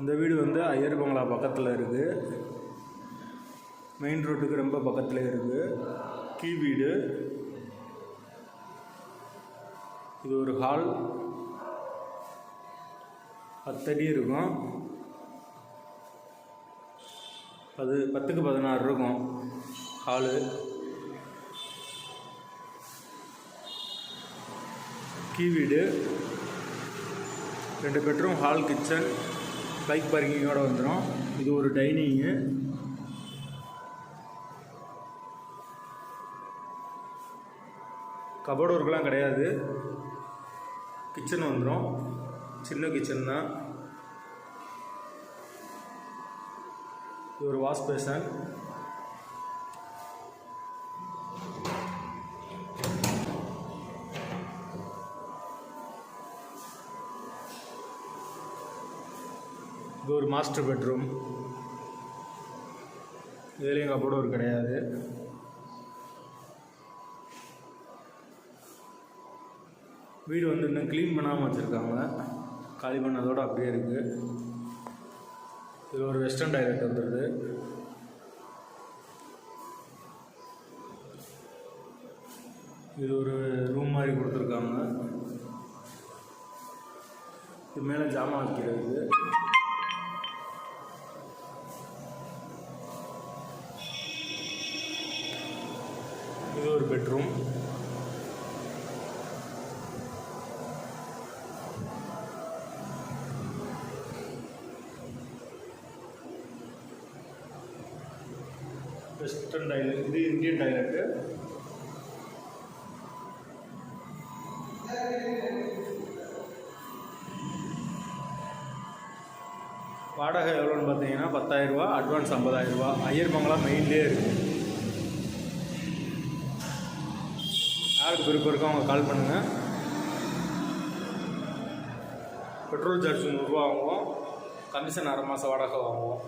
இந்த வீடு வந்து ஐயர் பங்களா பக்கத்தில் இருக்குது மெயின் ரோட்டுக்கு ரொம்ப பக்கத்தில் இருக்குது கீ வீடு. இது ஒரு ஹால் பத்தடி இருக்கும். அது பத்துக்கு பதினாறு இருக்கும். ஹாலு கீ வீடு. ரெண்டு பெட்ரூம் ஹால் கிச்சன் பைக் பார்க்கிங்கோடு வந்துடும் இது ஒரு டைனிங்கு. கபோர்டு ஒர்க்கெலாம் கிடையாது. கிச்சன் வந்துடும் சின்ன கிச்சன் தான். இது ஒரு வாஷ் பேசன். இது ஒரு மாஸ்டர் பெட்ரூம் இதுலேயும் கபோர்டு ஒரு கிடையாது. வீடு வந்து இன்னும் க்ளீன் பண்ணாமல் வச்சுருக்காங்க. காலி பண்ணதோடு அப்படியே இருக்குது இது ஒரு வெஸ்டர்ன் டைரக்ட் வந்துடுது இது ஒரு ரூம் மாதிரி கொடுத்துருக்காங்க. இது மேலே ஜாமான் வைக்கிறது. பெட்ரூம். வெஸ்டர்ன் டாய்லெட் இது இந்தியன் டாய்லெட்டு வாடகை எவ்வளோன்னு பார்த்தீங்கன்னா பத்தாயிரரூபா அட்வான்ஸ் ஐம்பதாயிரரூபா ஐயர் பங்களா மெயின்லேயே இருக்குது யாருக்கு விருப்பம் இருக்கோ அவங்க கால் பண்ணுங்கள் பெட்ரோல் சார்ஜ் நூறுரூவா வாங்குவோம். கமிஷன் அரை மாதம் வாடகை வாங்குவோம்.